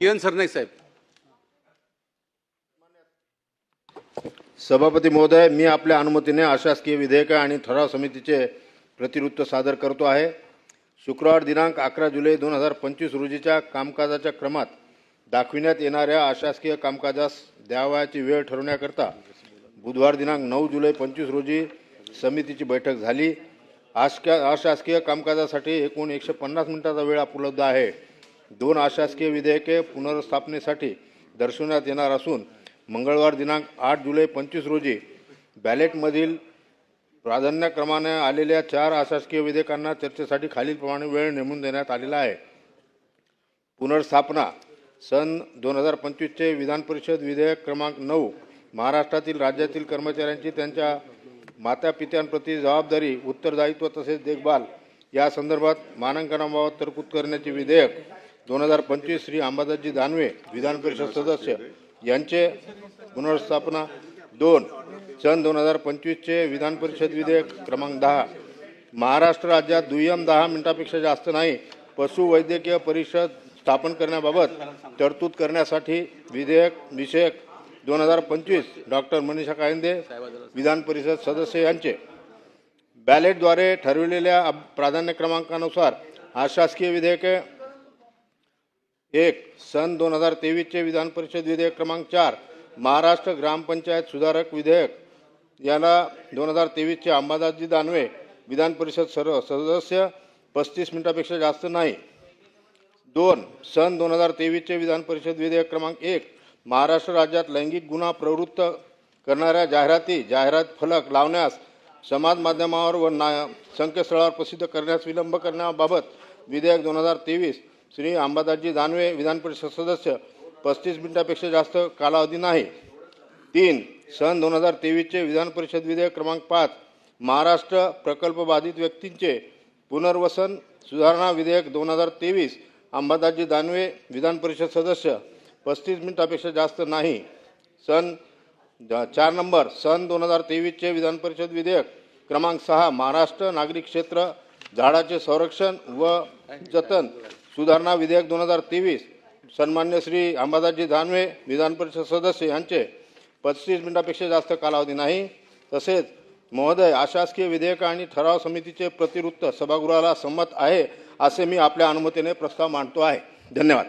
किरण सरनाईक साहेब. सभापती महोदय मी आपल्या अनुमतीने अशासकीय विधेयक आणि ठराव समितीचे प्रतिवृत्त सादर करतो आहे. शुक्रवार दिनांक अकरा जुलै दोन हजार पंचवीस रोजीच्या कामकाजाच्या क्रमात दाखविण्यात येणाऱ्या अशासकीय कामकाजास द्यावयाची वेळ ठरवण्याकरता बुधवार दिनांक नऊ जुलै पंचवीस रोजी समितीची बैठक झाली. आशका अशासकीय कामकाजासाठी एकूण एकशे पन्नास मिनिटाचा वेळ उपलब्ध आहे. दोन अशासकीय विधेयके पुनर्स्थापनेसाठी दर्शवण्यात येणार असून मंगळवार दिनांक आठ जुलै पंचवीस रोजी बॅलेटमधील प्राधान्यक्रमाने आलेल्या चार अशासकीय विधेयकांना चर्चेसाठी खालीलप्रमाणे वेळ नेमून देण्यात आलेला आहे. पुनर्स्थापना सन दोन हजार पंचवीसचे विधान परिषद विधेयक क्रमांक नऊ महाराष्ट्रातील राज्यातील कर्मचाऱ्यांची त्यांच्या मातापित्यांप्रती जबाबदारी उत्तरदायित्व तसेच देखभाल या संदर्भात मानांकनाबाबत तरतूद करण्याचे विधेयक दोन हजार पंचवीस श्री अंबादासजी दानवे विधान परिषद सदस्य यांचे पुनर्स्थापना दोन सन दोन हजार पंचवीसचे विधान परिषद विधेयक क्रमांक दहा. महाराष्ट्र राज्यात दुय्यम दहा मिनिटापेक्षा जास्त नाही पशुवैद्यकीय परिषद स्थापन करण्याबाबत तरतूद करण्यासाठी विधेयक विषयक दोन हजार पंचवीस डॉक्टर मनीषा कायंदे विधान परिषद सदस्य यांचे. बॅलेटद्वारे ठरविलेल्या प्राधान्य क्रमांकानुसार अशासकीय विधेयके एक सन दोन हजार तेवीसचे विधान परिषद विधेयक क्रमांक चार महाराष्ट्र ग्रामपंचायत सुधारक विधेयक. याला दोन हजार तेवीसचे अंबादासजी दानवे विधान परिषद सर्व सदस्य पस्तीस मिनिटापेक्षा जास्त नाही. दोन सन दोन हजार तेवीसचे विधान परिषद विधेयक क्रमांक एक महाराष्ट्र राज्यात लैंगिक गुन्हा प्रवृत्त करणाऱ्या जाहिराती जाहिरात फलक लावण्यास समाज माध्यमावर व ना संकेतस्थळावर प्रसिद्ध करण्यास विलंब करण्याबाबत विधेयक दोन हजार तेवीस श्री अंबादासजी दानवे विधान परिषद सदस्य पस्तीस मिनिटापेक्षा जास्त कालावधी नाही. तीन सन दोन हजार तेवीसचे विधान परिषद विधेयक क्रमांक पाच महाराष्ट्र प्रकल्प बाधित व्यक्तींचे पुनर्वसन सुधारणा विधेयक दोन हजार तेवीस अंबादासजी दानवे विधान परिषद सदस्य पस्तीस मिनिटापेक्षा जास्त नाही. सन द- चार नंबर सन दोन हजार तेवीसचे विधान परिषद विधेयक क्रमांक सहा महाराष्ट्र नागरिक क्षेत्र झाडाचे संरक्षण व जतन. सुधारणा विधेयक दोन हजार तेवीस सन्मान्य श्री अंबादासजी दानवे विधान परिषद सदस्य यांचे पस्तीस मिनिटापेक्षा जास्त कालावधी नाही. तसेच महोदय अशासकीय विधेयक आणि ठराव समितीचे प्रतिवृत्त सभागृहाला संमत आहे असे मी आपल्या अनुमतीने प्रस्ताव मांडतो आहे. धन्यवाद.